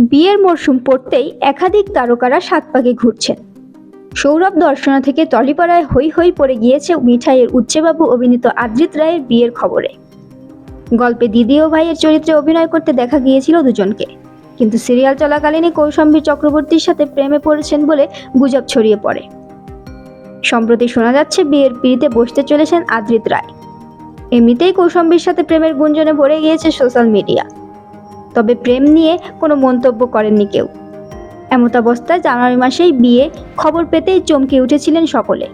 বিয়ের মরশুম পড়তেই একাধিক তারকারা সাত পাকে ঘুরছেন। সৌরভ দর্শনা থেকে টলিপাড়ায় হই হই পড়ে গিয়েছে মিঠাইয়ের উচ্চেবাবু অভিনীত আদ্রিত রায়ের বিয়ের খবরে। গল্পে দিদি ও ভাইয়ের চরিত্রে অভিনয় করতে দেখা গিয়েছিল দুজনকে। কিন্তু সিরিয়াল চলাকালীনই কৌশম্বী চক্রবর্তীর সাথে প্রেমে পড়েছেন বলে গুজব ছড়িয়ে পড়ে। সম্প্রতি শোনা যাচ্ছে বিয়ের পিড়িতে বসতে চলেছেন আদ্রিত রায়। এমনিতেই কৌশম্বীর সাথে প্রেমের গুঞ্জনে ভরে গিয়েছে সোশ্যাল মিডিয়া। তবে প্রেম নিয়ে কোনো মন্তব্য করেননি কেউ। এমতাবস্থায় জানুয়ারি মাসেই বিয়ে খবর পেতেই চমকে উঠেছিলেন সকলে।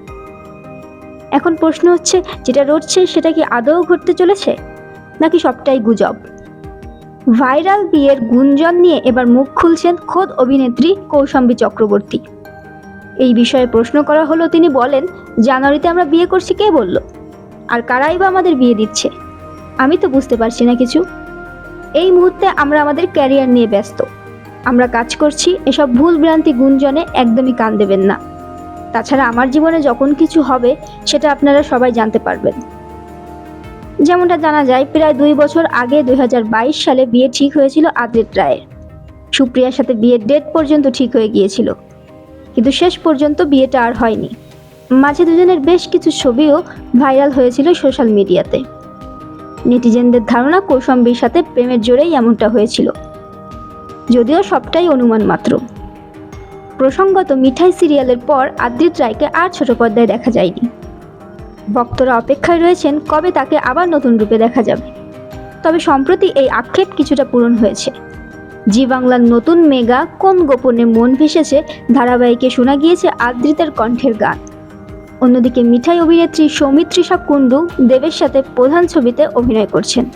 এখন প্রশ্ন হচ্ছে, যেটা রটছে সেটা কি আদৌ ঘটতে চলেছে? নাকি সবটাই গুজব? ভাইরাল বিয়ের গুঞ্জন নিয়ে এবার মুখ খুলছেন খোদ অভিনেত্রী কৌশম্বী চক্রবর্তী। এই বিষয়ে প্রশ্ন করা হলো, তিনি বলেন, জানুয়ারিতে আমরা বিয়ে করছি, কে বলল? আর কারাই বা আমাদের বিয়ে দিচ্ছে? আমি তো বুঝতে পারছি না কিছু। এই মুহূর্তে আমরা আমাদের ক্যারিয়ার নিয়ে ব্যস্ত। আমরা কাজ করছি, এসব ভুল ভ্রান্তি গুঞ্জনে একদমই কান দেবেন না। তাছাড়া আমার জীবনে যখন কিছু হবে, সেটা আপনারা সবাই জানতে পারবেন। যেমনটা জানা যায়, প্রায় দুই বছর আগে দুই হাজার বাইশ সালে বিয়ে ঠিক হয়েছিল আদ্রিত রায়ের। সুপ্রিয়ার সাথে বিয়ের ডেট পর্যন্ত ঠিক হয়ে গিয়েছিল। কিন্তু শেষ পর্যন্ত বিয়েটা আর হয়নি। মাঝে দুজনের বেশ কিছু ছবিও ভাইরাল হয়েছিল সোশ্যাল মিডিয়াতে। নেটিজেনদের ধারণা কৌশম্বীর সাথে প্রেমের জোরেই এমনটা হয়েছিল। যদিও সবটাই অনুমান মাত্র। প্রসঙ্গত মিঠাই সিরিয়ালের পর আদ্রিত রায়কে আর ছোট পর্দায় দেখা যায়নি। ভক্তরা অপেক্ষায় রয়েছেন কবে তাকে আবার নতুন রূপে দেখা যাবে। তবে সম্প্রতি এই আক্ষেপ কিছুটা পূরণ হয়েছে। জি বাংলার নতুন মেগা কোন গোপনে মন ভেসেছে ধারাবাহিকে শোনা গিয়েছে আদ্রিতের কণ্ঠের গান। অন্যদিকে মিঠাই অভিনেত্রী সৌমিত্রিষা কুণ্ডু দেবের সাথে প্রধান ছবিতে অভিনয় করছেন